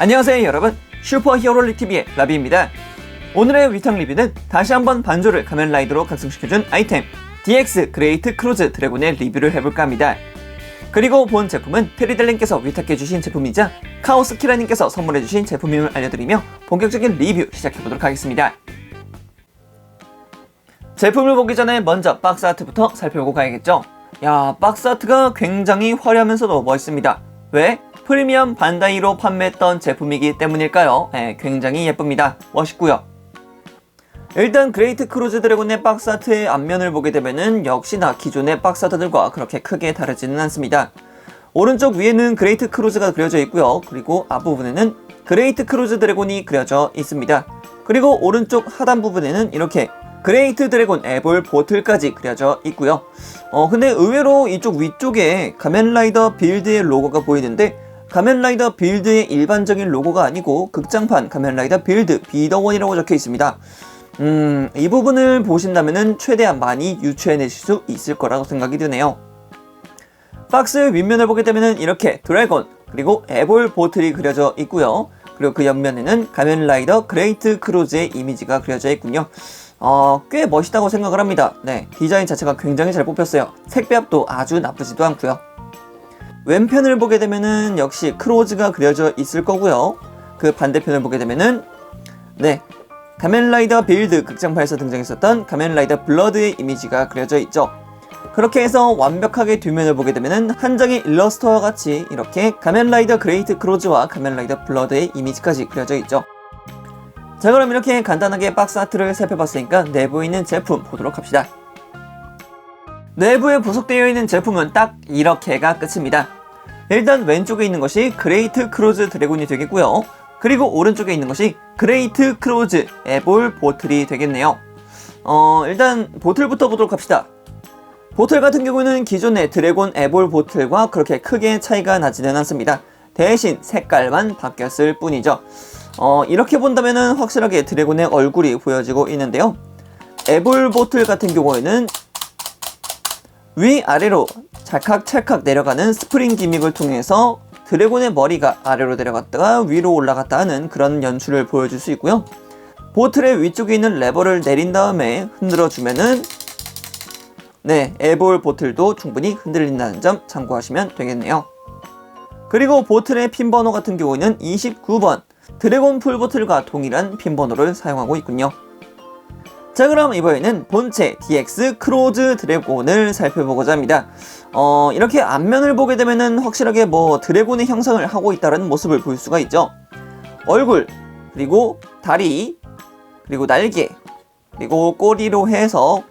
안녕하세요 여러분 슈퍼 히어로 리 TV의 라비입니다. 오늘의 위탁 리뷰는 다시 한번 반조를 가면라이더로 각성시켜준 아이템 DX 그레이트 크루즈 드래곤의 리뷰를 해볼까 합니다. 그리고 본 제품은 테리델님께서 위탁해주신 제품이자 카오스키라님께서 선물해주신 제품임을 알려드리며 본격적인 리뷰 시작해보도록 하겠습니다. 제품을 보기 전에 먼저 박스 아트부터 살펴보고 가야겠죠. 야, 박스 아트가 굉장히 화려하면서도 멋있습니다. 왜? 프리미엄 반다이로 판매했던 제품이기 때문일까요? 네, 굉장히 예쁩니다. 멋있고요. 일단 그레이트 크루즈 드래곤의 박스 아트의 앞면을 보게 되면은 역시나 기존의 박스 아트들과 그렇게 크게 다르지는 않습니다. 오른쪽 위에는 그레이트 크루즈가 그려져 있고요. 그리고 앞부분에는 그레이트 크루즈 드래곤이 그려져 있습니다. 그리고 오른쪽 하단 부분에는 이렇게 그레이트 드래곤 에볼 보틀까지 그려져 있고요. 어 근데 의외로 이쪽 위쪽에 가면라이더 빌드의 로고가 보이는데 가면라이더 빌드의 일반적인 로고가 아니고 극장판 가면라이더 빌드 비더원이라고 적혀 있습니다. 음, 이 부분을 보신다면 최대한 많이 유추해내실 수 있을 거라고 생각이 드네요. 박스 윗면을 보게 되면 이렇게 드래곤 그리고 에볼 보틀이 그려져 있고요. 그리고 그 옆면에는 가면라이더 그레이트 크루즈의 이미지가 그려져 있군요. 어, 꽤 멋있다고 생각을 합니다. 네, 디자인 자체가 굉장히 잘 뽑혔어요. 색배합도 아주 나쁘지도 않고요. 왼편을 보게 되면은 역시 크로즈가 그려져 있을 거고요. 그 반대편을 보게 되면은 네, 가면라이더 빌드 극장판에서 등장했었던 가면라이더 블러드의 이미지가 그려져 있죠. 그렇게 해서 완벽하게 뒷면을 보게 되면은 한 장의 일러스트와 같이 이렇게 가면라이더 그레이트 크로즈와 가면라이더 블러드의 이미지까지 그려져 있죠. 자 그럼 이렇게 간단하게 박스 아트를 살펴봤으니까 내부에 있는 제품 보도록 합시다. 내부에 부속되어 있는 제품은 딱 이렇게가 끝입니다. 일단 왼쪽에 있는 것이 그레이트 크로즈 드래곤이 되겠고요. 그리고 오른쪽에 있는 것이 그레이트 크로즈 에볼 보틀이 되겠네요. 어, 일단 보틀부터 보도록 합시다. 보틀 같은 경우는 기존의 드래곤 에볼 보틀과 그렇게 크게 차이가 나지는 않습니다. 대신 색깔만 바뀌었을 뿐이죠. 어, 이렇게 본다면 확실하게 드래곤의 얼굴이 보여지고 있는데요. 에볼 보틀 같은 경우에는 위아래로 찰칵찰칵 내려가는 스프링 기믹을 통해서 드래곤의 머리가 아래로 내려갔다가 위로 올라갔다 하는 그런 연출을 보여줄 수 있고요. 보틀의 위쪽에 있는 레버를 내린 다음에 흔들어 주면은 네, 에볼 보틀도 충분히 흔들린다는 점 참고하시면 되겠네요. 그리고 보틀의 핀 번호 같은 경우에는 29번 드래곤 풀 보틀과 동일한 핀 번호를 사용하고 있군요. 자 그럼 이번에는 본체 DX 크로즈 드래곤을 살펴보고자 합니다. 어, 이렇게 앞면을 보게 되면은 확실하게 뭐 드래곤의 형상을 하고 있다는 모습을 볼 수가 있죠. 얼굴, 그리고 다리, 그리고 날개, 그리고 꼬리로 해서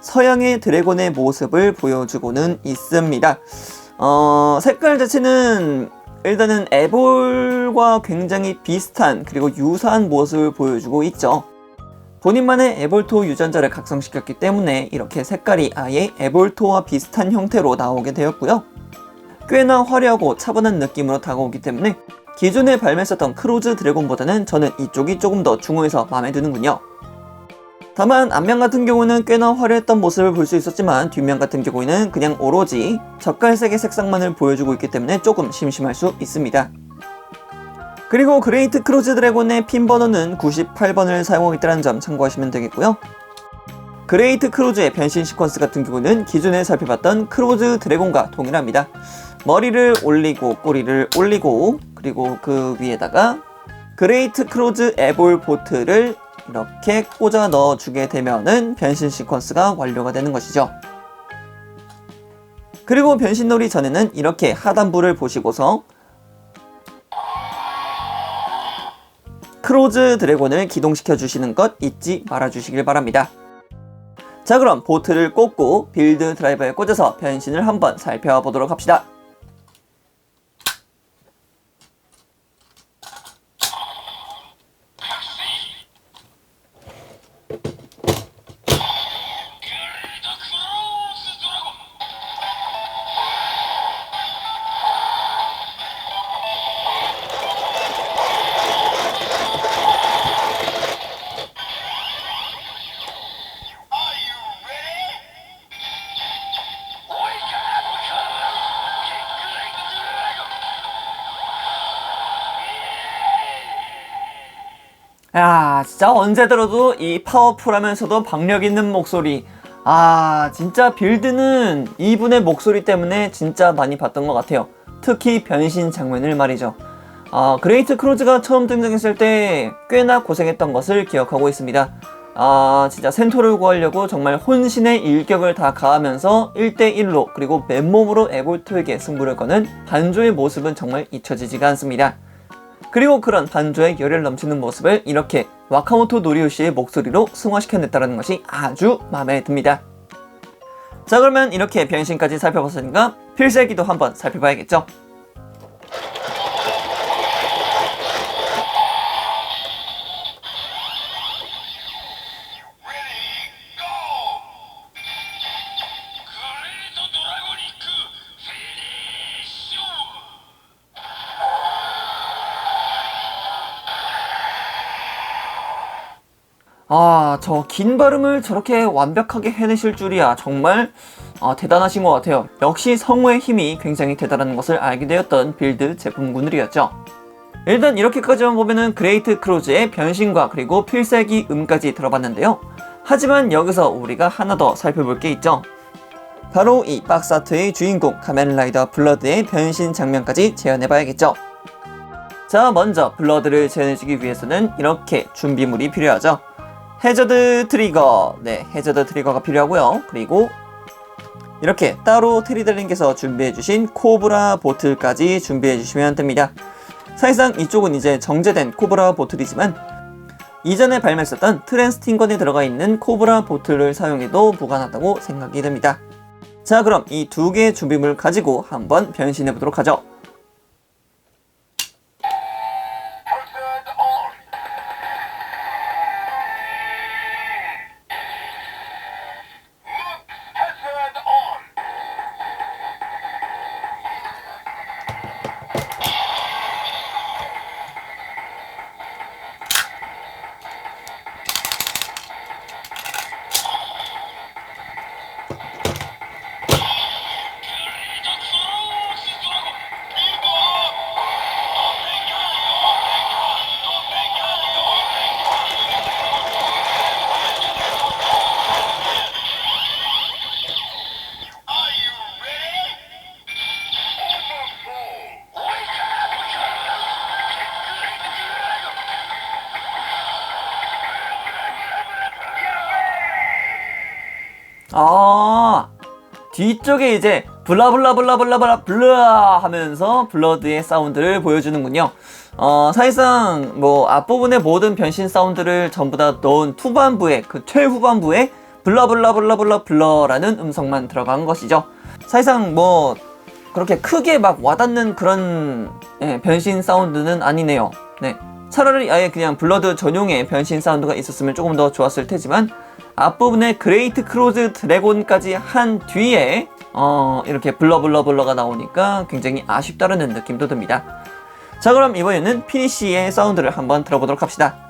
서양의 드래곤의 모습을 보여주고는 있습니다. 어, 색깔 자체는 일단은 에볼과 굉장히 비슷한 그리고 유사한 모습을 보여주고 있죠. 본인만의 에볼토 유전자를 각성시켰기 때문에 이렇게 색깔이 아예 에볼토와 비슷한 형태로 나오게 되었고요. 꽤나 화려하고 차분한 느낌으로 다가오기 때문에 기존에 발매했었던 크로즈 드래곤보다는 저는 이쪽이 조금 더 중후해서 마음에 드는군요. 다만 앞면 같은 경우는 꽤나 화려했던 모습을 볼 수 있었지만 뒷면 같은 경우에는 그냥 오로지 젓갈색의 색상만을 보여주고 있기 때문에 조금 심심할 수 있습니다. 그리고 그레이트 크루즈 드래곤의 핀 번호는 98번을 사용하고 있다는 점 참고하시면 되겠고요. 그레이트 크루즈의 변신 시퀀스 같은 경우는 기존에 살펴봤던 크루즈 드래곤과 동일합니다. 머리를 올리고 꼬리를 올리고 그리고 그 위에다가 그레이트 크루즈 에볼 보트를 이렇게 꽂아 넣어주게 되면은 변신 시퀀스가 완료가 되는 것이죠. 그리고 변신 놀이 전에는 이렇게 하단부를 보시고서 크로즈 드래곤을 기동시켜 주시는 것 잊지 말아 주시길 바랍니다. 자 그럼 보트를 꽂고 빌드 드라이버에 꽂아서 변신을 한번 살펴보도록 합시다. 진짜 언제 들어도 이 파워풀하면서도 박력 있는 목소리. 아, 진짜 빌드는 이분의 목소리 때문에 진짜 많이 봤던 것 같아요. 특히 변신 장면을 말이죠. 아, 그레이트 크로즈가 처음 등장했을 때 꽤나 고생했던 것을 기억하고 있습니다. 아, 진짜 센토를 구하려고 정말 혼신의 일격을 다 가하면서 1대1로 그리고 맨몸으로 에볼트에게 승부를 거는 반조의 모습은 정말 잊혀지지가 않습니다. 그리고 그런 반조의 열혈 넘치는 모습을 이렇게 와카모토 노리우시의 목소리로 승화시켜냈다는 것이 아주 마음에 듭니다. 자 그러면 이렇게 변신까지 살펴봤으니까 필살기도 한번 살펴봐야겠죠? 아, 저 긴 발음을 저렇게 완벽하게 해내실 줄이야. 정말 아, 대단하신 것 같아요. 역시 성우의 힘이 굉장히 대단한 것을 알게 되었던 빌드 제품군들이었죠. 일단 이렇게까지만 보면은 그레이트 크로즈의 변신과 그리고 필살기 음까지 들어봤는데요. 하지만 여기서 우리가 하나 더 살펴볼 게 있죠. 바로 이 박스 아트의 주인공 카멘라이더 블러드의 변신 장면까지 재현해봐야겠죠. 자, 먼저 블러드를 재현해주기 위해서는 이렇게 준비물이 필요하죠. 해저드 트리거. 네 해저드 트리거가 필요하고요. 그리고 이렇게 따로 트리들링께서 준비해주신 코브라 보틀까지 준비해주시면 됩니다. 사실상 이쪽은 이제 정제된 코브라 보틀이지만 이전에 발매했었던 트랜스팅건에 들어가 있는 코브라 보틀을 사용해도 무관하다고 생각이 됩니다. 자 그럼 이 두 개의 준비물을 가지고 한번 변신해 보도록 하죠 뒤쪽에 이제 블라블라블라블라블라 블라 하면서 블러드의 사운드를 보여주는군요. 어, 사실상 뭐 앞부분의 모든 변신 사운드를 전부 다 넣은 후반부에 그 최후반부에 블라블라블라블라 블러라는 음성만 들어간 것이죠. 사실상 뭐 그렇게 크게 막 와닿는 그런 예, 변신 사운드는 아니네요. 네. 차라리 아예 그냥 블러드 전용의 변신 사운드가 있었으면 조금 더 좋았을 테지만 앞부분에 그레이트 크로즈 드래곤까지 한 뒤에 어, 이렇게 블러블러블러가 나오니까 굉장히 아쉽다는 느낌도 듭니다. 자 그럼 이번에는 피니쉬의 사운드를 한번 들어보도록 합시다.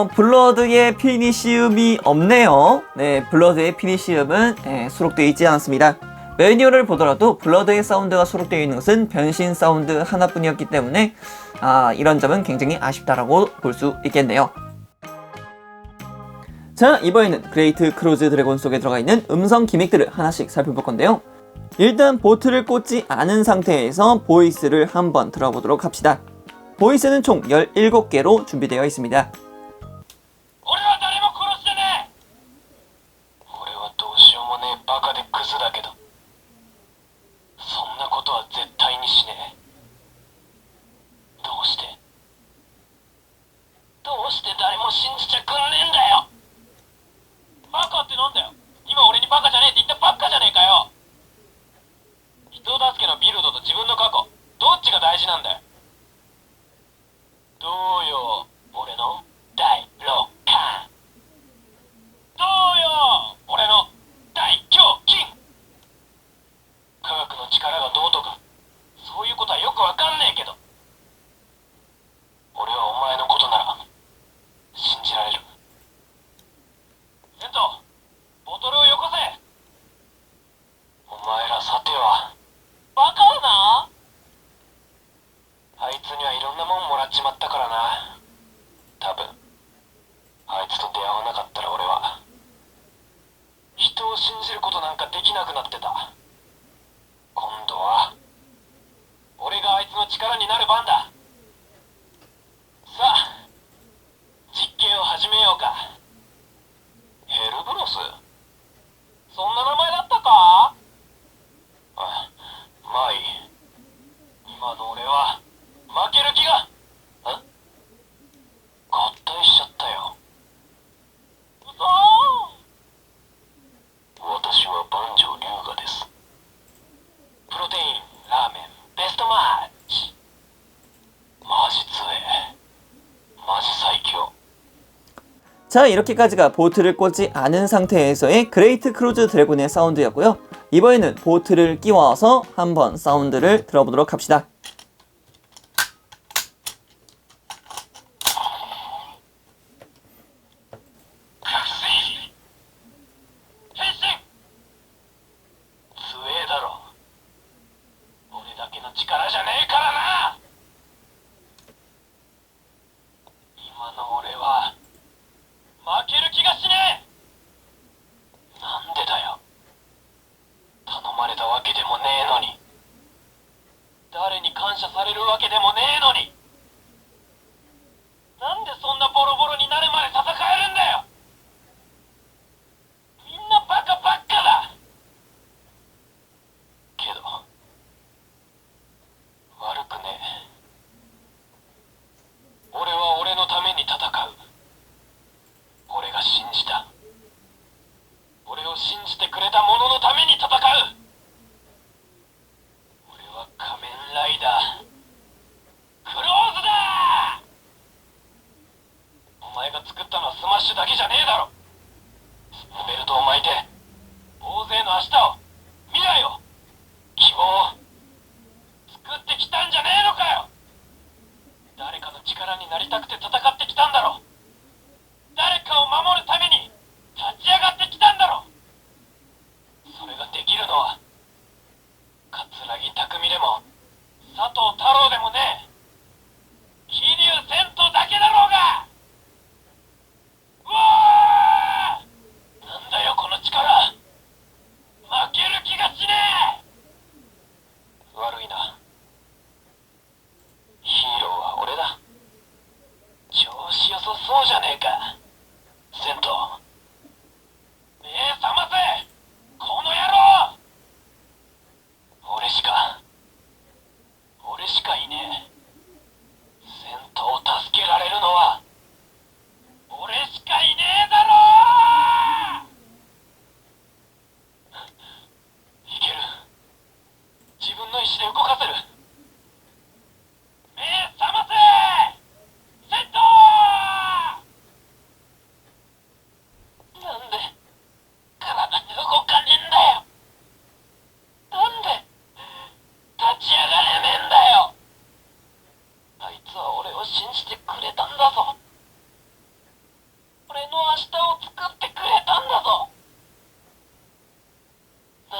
어, 블러드의 피니시움이 없네요. 네, 블러드의 피니시움은 네, 수록되어 있지 않습니다. 매뉴얼을 보더라도 블러드의 사운드가 수록되어 있는 것은 변신 사운드 하나뿐이었기 때문에 아, 이런 점은 굉장히 아쉽다라고 볼 수 있겠네요. 자, 이번에는 그레이트 크로즈 드래곤 속에 들어가 있는 음성 기믹들을 하나씩 살펴볼 건데요. 일단 보트를 꽂지 않은 상태에서 보이스를 한번 들어보도록 합시다. 보이스는 총 17개로 준비되어 있습니다. 信じることなんかできなくなってた。 자 이렇게까지가 보트를 꽂지 않은 상태에서의 그레이트 크루즈 드래곤의 사운드였고요. 이번에는 보트를 끼워서 한번 사운드를 들어보도록 합시다. たもののために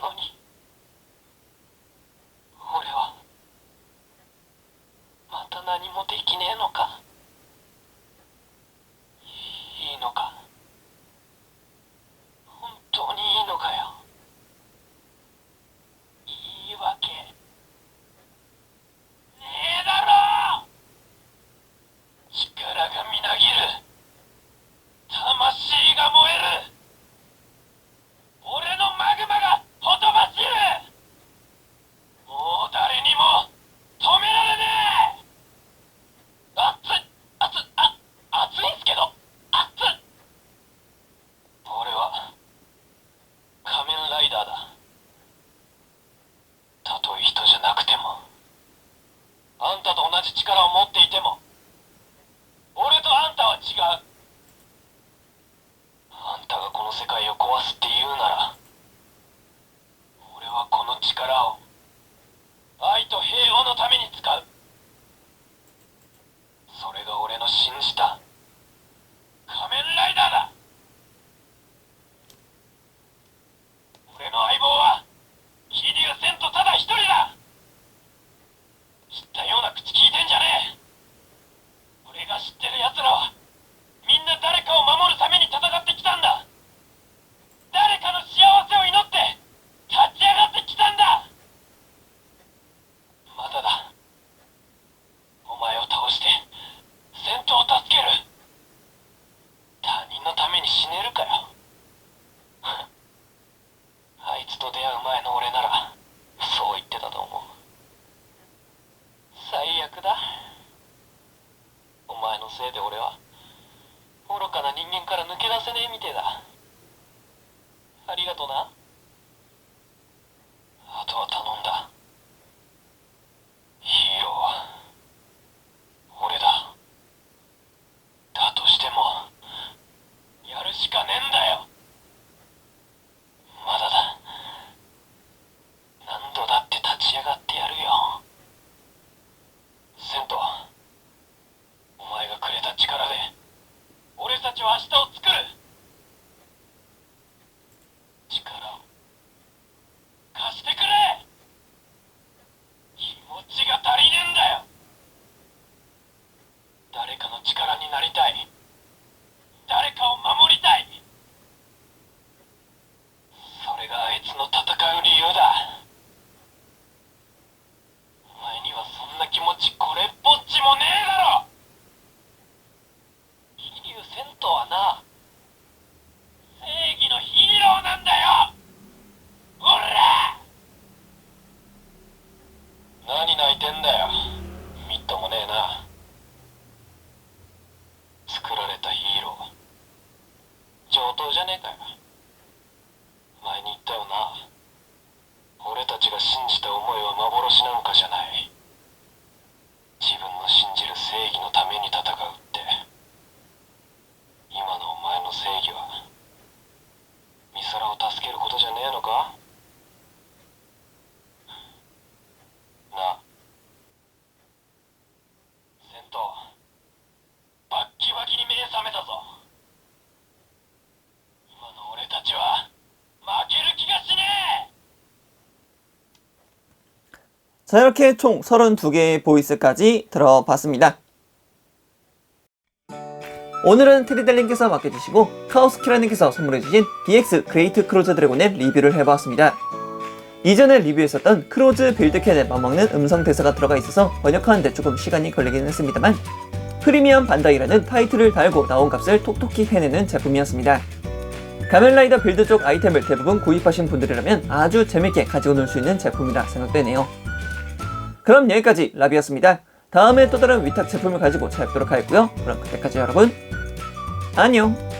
Uni. と出会う前の俺 자, 이렇게 총 32개의 보이스까지 들어봤습니다. 오늘은 트리델님께서 맡겨주시고 카오스키라님께서 선물해주신 DX 그레이트 크로즈 드래곤의 리뷰를 해보았습니다. 이전에 리뷰했었던 크로즈 빌드캔에 맞먹는 음성 대사가 들어가 있어서 번역하는데 조금 시간이 걸리긴 했습니다만 프리미엄 반다이라는 타이틀을 달고 나온 값을 톡톡히 해내는 제품이었습니다. 가면라이더 빌드 쪽 아이템을 대부분 구입하신 분들이라면 아주 재밌게 가지고 놀 수 있는 제품이라 생각되네요. 그럼 여기까지 라비였습니다. 다음에 또 다른 위탁 제품을 가지고 찾아뵙도록 하겠고요. 그럼 그때까지 여러분 안녕